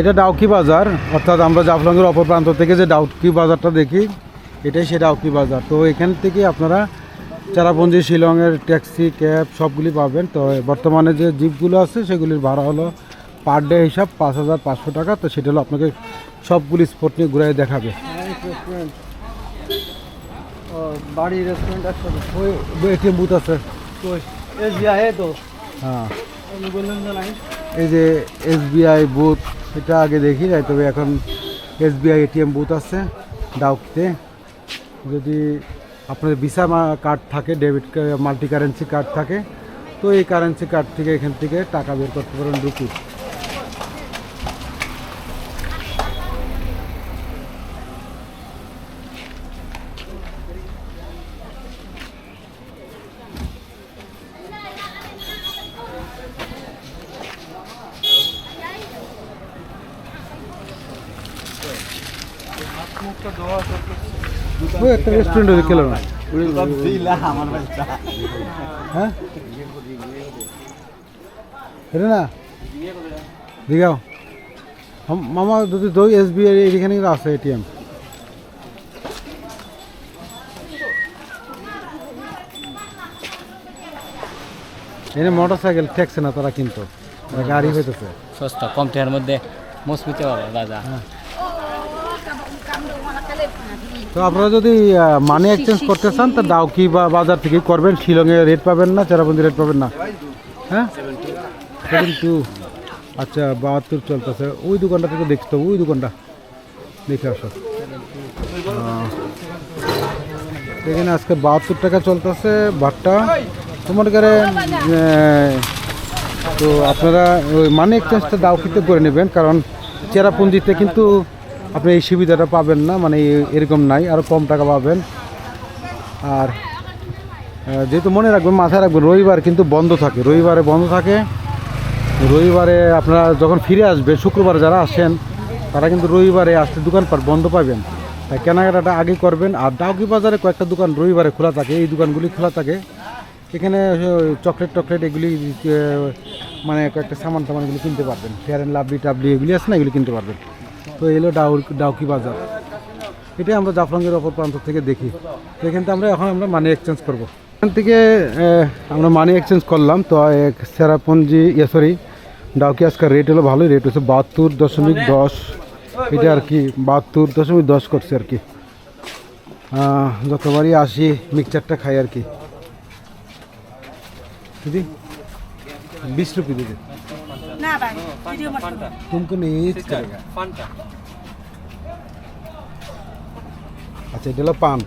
এটা ডাউকি বাজার অর্থাৎ আমরা জাফলঙ্গের অপর প্রান্ত থেকে যে ডাউকি বাজারটা দেখি এটাই সে ডাউকি বাজার। তো এখান থেকে আপনারা চারাপঞ্জি শিলংয়ের ট্যাক্সি ক্যাব সবগুলি পাবেন। তো বর্তমানে যে জিপগুলো আছে সেগুলির ভাড়া হলো পার ডে হিসাব পাঁচ হাজার পাঁচশো টাকা। তো সেটা হলো আপনাকে সবগুলি স্পট নিয়ে ঘুরাই দেখাবে। বাড়ি রেস্টুরেন্ট আছে বুথ আছে। হ্যাঁ। এই যে এসবিআই বুথ, এটা আগে দেখি নাই, তবে এখন এসবিআই এটিএম বুথ আছে ডাউকিতে। যদি আপনার ভিসা কার্ড থাকে, ডেবিট মাল্টি কারেন্সি কার্ড থাকে, তো এই কারেন্সি কার্ড থেকে এখান থেকে টাকা বের করতে পারেন রুপি। ওই একটা রেস্টুরেন্ট হয়ে খেলো না হ্যাঁ না? দিঘাও হাম- মামা যদি দই এস বি আই এখানে আছে এটিএম এনে মোটর সাইকেল ঠেকছে না তারা কিন্তু। গাড়ি হইতেছে। সস্তা কম টাকার মধ্যে মজবুতে পারো রাজা। তো আপনারা যদি মানি এক্সচেঞ্জ করতে চান, তো ডাউকি বা বাজার থেকে করবেন, শিলংয়ে রেট পাবেন না চেরাবন্দি রেট পাবেন না। হ্যাঁ? আচ্ছা বাহাত্তর চলতেছে। ওই দোকানটা থেকে দেখতে ওই দোকানটা। দেখে আসো। এখানে আজকে বাহাত্তর টাকা চলতেছে ভাতটা তোমার কারে তো আপনারা ওই মানি এক্সচেঞ্জটা ডাউকিতে করে নেবেন, কারণ চেরাপুঞ্জিতে কিন্তু আপনি এই সুবিধাটা পাবেন না মানে এরকম নাই আরও কম টাকা পাবেন। আর যেহেতু মনে রাখবেন, মাথায় রাখবেন, রবিবার কিন্তু বন্ধ থাকে। রবিবারে বন্ধ থাকে। রবিবারে আপনারা যখন ফিরে আসবে শুক্রবার যারা আসেন, তারা কিন্তু রবিবারে আসতে দোকানপাট বন্ধ পাবেন। তাই কেনাকাটাটা আগে করবেন। আর ডাউকি বাজারে কয়েকটা দোকান রবিবারে খোলা থাকে। এই দোকানগুলি খোলা থাকে। এখানে চকলেট টকলেট এগুলি মানে কয়েকটা সামান টামান এগুলি কিনতে পারবেন। ফেয়ার অ্যান্ড লাভলি টাবলি এগুলি আছে না, এগুলি কিনতে পারবেন। তো এলো ডাউ ডাউকি বাজার। এটাই আমরা জাফলংয়ের অপর প্রান্ত থেকে দেখি। এখান থেকে আমরা এখন আমরা মানি এক্সচেঞ্জ করব। এখান থেকে আমরা মানি এক্সচেঞ্জ করলাম। তো এক সেরাপঞ্জি ইয়ে সরি ডাউকি আজকাল রেট হলো ভালোই। রেট হচ্ছে বাহাত্তর দশমিক দশ। এটা আর কি, বাহাত্তর দশমিক দশ করছে আর কি। যতবারই আসি মিক্সচারটা খাই আর কি। দিদি, বিশ রুপি দিদি। না ভাই ভিডিও মত করো। तुमको नहीं करेगा ফান্টা আচ্ছা এটা হলো পান